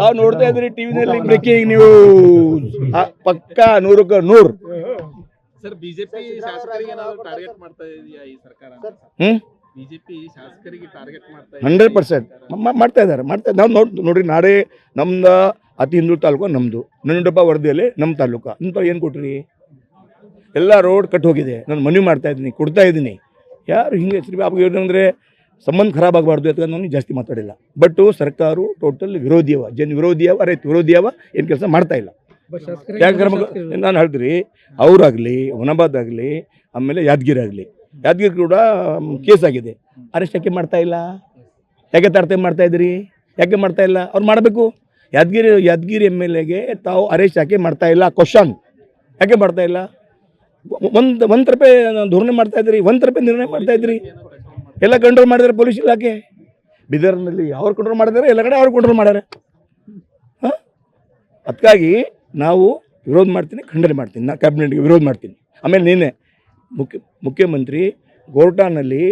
ತಾವು ನೋಡ್ತಾ ಇದ್ರಿ ಟಿವಿನಲ್ಲಿ ಬ್ರೇಕಿಂಗ್ ನ್ಯೂಸ್ ಪಕ್ಕ ನೂರಕ್ಕೆ ನೂರು. ಸರ್ ಬಿಜೆಪಿ ಶಾಸಕರಿಗೆ ಏನಾದ್ರು ಟಾರ್ಗೆಟ್ ಮಾಡ್ತಾ ಇದೆಯಾ ಈ ಸರ್ಕಾರ ಹ್ಮ್? ಬಿಜೆಪಿ ಶಾಸಕರಿಗೆ ಟಾರ್ಗೆಟ್ ಮಾಡ್ತಾ ಹಂಡ್ರೆಡ್ ಪರ್ಸೆಂಟ್. ಮಾಡ್ತಾ ಇದ್ದಾರೆ ಮಾಡ್ತಾ ನಾವು ನೋಡ್ ನೋಡ್ರಿ ನಾಳೆ ನಮ್ದು ಅತಿ ಹಿಂದೂ ತಾಲೂಕು ನಮ್ಮದು ನಂಜುಂಡಪ್ಪ ವರದಿಯಲ್ಲಿ ನಮ್ಮ ತಾಲೂಕು. ಅಂತ ಏನು ಕೊಟ್ರಿ? ಎಲ್ಲ ರೋಡ್ ಕಟ್ ಹೋಗಿದೆ. ನಾನು ಮನವಿ ಮಾಡ್ತಾ ಇದ್ದೀನಿ ಕೊಡ್ತಾ ಇದ್ದೀನಿ. ಯಾರು ಹಿಂಗೆ ಹೆಸರು ಬಾಬು ಏನಂದರೆ ಸಂಬಂಧ ಖರಾಬ್ ಆಗಬಾರ್ದು ಅಂತ ನಾನು ಜಾಸ್ತಿ ಮಾತಾಡಿಲ್ಲ. ಬಟ್ ಸರ್ಕಾರ ಟೋಟಲ್ ವಿರೋಧಿಯವ ಜನ ವಿರೋಧಿಯವ ರೈತ ವಿರೋಧಿಯವ ಏನು ಕೆಲಸ ಮಾಡ್ತಾ ಇಲ್ಲ. ಯಾಕೆ ನಾನು ಹೇಳಿದ್ರಿ ಅವರಾಗಲಿ ಹೊನಬಾದ್ ಆಗಲಿ ಆಮೇಲೆ ಯಾದಗಿರಿ ಆಗಲಿ ಯಾದಗಿರಿ ಕೂಡ ಕೇಸ್ ಆಗಿದೆ. ಅರೆಸ್ಟ್ ಯಾಕೆ ಮಾಡ್ತಾ ಇಲ್ಲ? ಯಾಕೆ ತಾಡ್ತೆ ಮಾಡ್ತಾ ಇದ್ರಿ? ಯಾಕೆ ಮಾಡ್ತಾ ಇಲ್ಲ? ಅವ್ರು ಮಾಡಬೇಕು. ಯಾದಗಿರಿ ಯಾದಗಿರಿ ಎಂ ಎಲ್ ಎಗೆ ತಾವು ಅರೆಸ್ಟ್ ಯಾಕೆ ಮಾಡ್ತಾ ಇಲ್ಲ? ಕ್ವಶನ್ ಯಾಕೆ ಮಾಡ್ತಾ ಇಲ್ಲ? ಒಂದು ಒಂದು ರೂಪಾಯಿ ಧೋರಣೆ ಮಾಡ್ತಾ ಇದ್ರಿ ಒಂದು ರೂಪಾಯಿ ನಿರ್ಣಯ ಮಾಡ್ತಾ ಇದ್ರಿ. ಎಲ್ಲ ಕಂಟ್ರೋಲ್ ಮಾಡಿದ್ದಾರೆ ಪೊಲೀಸ್ ಇಲಾಖೆ? ಬಿದರ್ನಲ್ಲಿ ಅವ್ರು ಕಂಟ್ರೋಲ್ ಮಾಡಿದ್ದಾರೆ ಎಲ್ಲ ಕಡೆ ಅವ್ರು ಕಂಟ್ರೋಲ್ ಮಾಡ್ಯಾರೆ ಹಾಂ? ಅದಕ್ಕಾಗಿ ನಾವು ವಿರೋಧ ಮಾಡ್ತೀನಿ, ಖಂಡನೆ ಮಾಡ್ತೀನಿ. ನಾ ಕ್ಯಾಬಿನೆಟ್ಗೆ ವಿರೋಧ ಮಾಡ್ತೀನಿ. ಆಮೇಲೆ ನೀನೆ ಮುಖ್ಯ, ಮುಖ್ಯಮಂತ್ರಿ ಗೋರ್ಟಾನಲ್ಲಿ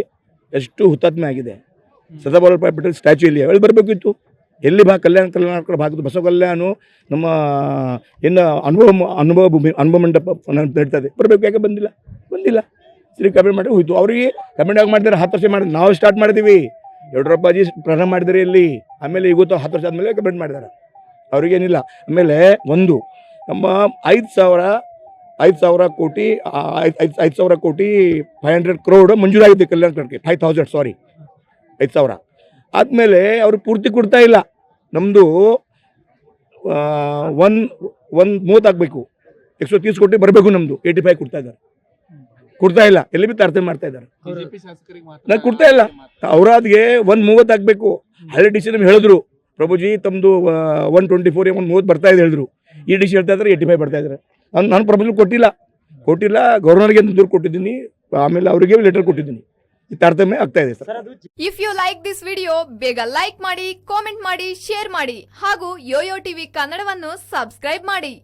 ಎಷ್ಟು ಹುತಾತ್ಮೆ ಆಗಿದೆ. ಸದಾಬಾಲ್ ಪಟೇಲ್ ಸ್ಟ್ಯಾಚು ಇಲ್ಲಿ ಎಲ್ಲಿ ಬರಬೇಕಿತ್ತು? ಎಲ್ಲಿ ಭಾಗ ಕಲ್ಯಾಣ ಕಲ್ಯಾಣ ಭಾಗದ ಬಸವ ಕಲ್ಯಾಣ, ನಮ್ಮ ಏನು ಅನುಭವ ಅನುಭವ ಭೂಮಿ, ಅನುಭವ ಮಂಟಪ ನಡೀತಾ ಇದೆ. ಬರಬೇಕು, ಯಾಕೆ ಬಂದಿಲ್ಲ? ಬಂದಿಲ್ಲ. ಶ್ರೀ ಕಮೆಂಟ್ ಮಾಡಿ ಹೋಯ್ತು. ಅವರಿಗೆ ಕಮೆಂಟ್ ಆಗಿ ಮಾಡಿದ್ರೆ ಹತ್ತು ವರ್ಷ ಮಾಡಿ ನಾವು ಸ್ಟಾರ್ಟ್ ಮಾಡಿದೀವಿ. ಯಡಿಯೂರಪ್ಪಾಜಿ ಪ್ರಾರಂಭ ಮಾಡಿದ್ರಿ ಇಲ್ಲಿ. ಆಮೇಲೆ ಇವತ್ತು ಹತ್ತು ವರ್ಷ ಆದಮೇಲೆ ಕಮೆಂಟ್ ಮಾಡಿದ್ದಾರೆ. ಅವ್ರಿಗೇನಿಲ್ಲ. ಆಮೇಲೆ ಒಂದು, ನಮ್ಮ ಐದು ಸಾವಿರ ಐದು ಸಾವಿರ ಕೋಟಿ ಐದು ಐದು ಸಾವಿರ ಕೋಟಿ ಫೈವ್ ಹಂಡ್ರೆಡ್ ಕ್ರೋಡ್ ಮಂಜೂರಾಗಿದೆ ಕಲ್ಯಾಣ ಕರ್ನಾಟಕಕ್ಕೆ ಫೈವ್ ತೌಸಂಡ್ ಸಾರಿ ಐದು ಸಾವಿರ. ಆದಮೇಲೆ ಅವರು ಪೂರ್ತಿ ಕೊಡ್ತಾ ಇಲ್ಲ. ನಮ್ಮದು ಒನ್ ಒಂದು ಮೂವತ್ತು ಆಗಬೇಕು. ಎಕ್ಸೋ ತೀಸ್ ಕೋಟಿ ಬರಬೇಕು ನಮ್ಮದು ಏಯ್ಟಿ ಫೈವ್ ಕೊಡ್ತಾ ಇದ್ದಾರೆ. ಕೊಡ್ತಾ ಇಲ್ಲ. ಎಲ್ಲಿ ಬಿ ತಾರತಮ್ಯ ಮಾಡ್ತಾ ಇದ್ದಾರೆ? ನಾ ಶಾಸಕರಿಗೆ ಮಾತ್ರ ನಾನು ಕೊಡ್ತಾ ಇಲ್ಲ. ಅವರಾದ್ಗೆ ಒಂದ್ ಮೂವತ್ತು ಆಗಬೇಕು. ಹಳೆ ಡಿ ಸಿ ನಮ್ಗೆ ಹೇಳಿದ್ರು. ಪ್ರಭುಜಿ ತಮ್ಮದು ಒನ್ ಟ್ವೆಂಟಿ ಫೋರ್ ಒಂದು ಮೂವತ್ತು ಬರ್ತಾ ಇದೆ ಹೇಳಿದ್ರು. ಈ ಡಿಸಿ ಹೇಳ್ತಾ ಇದ್ದಾರೆ ಏಯ್ಟಿ ಫೈವ್ ಬರ್ತಾ ಇದ್ದಾರೆ. ನಾನು ನಾನು ಪ್ರಪೋಸಲ್ ಕೊಟ್ಟಿಲ್ಲ. ಕೊಟ್ಟಿಲ್ಲ ಗವರ್ನರ್ಗೆ ಅಂತ ದೂರು ಕೊಟ್ಟಿದ್ದೀನಿ. ಆಮೇಲೆ ಅವರಿಗೆ ಲೆಟರ್ ಕೊಟ್ಟಿದ್ದೀನಿ. ಈ ತಾರತಮ್ಯ ಆಗ್ತಾ ಇದೆ sir. If you like this video ಬೇಗ ಲೈಕ್ ಮಾಡಿ ಕಾಮೆಂಟ್ ಮಾಡಿ ಶೇರ್ ಮಾಡಿ. ಹಾಗೂ ಯೋಯೋ ಟಿವಿ ಕನ್ನಡವನ್ನು ಸಬ್ಸ್ಕ್ರೈಬ್ ಮಾಡಿ.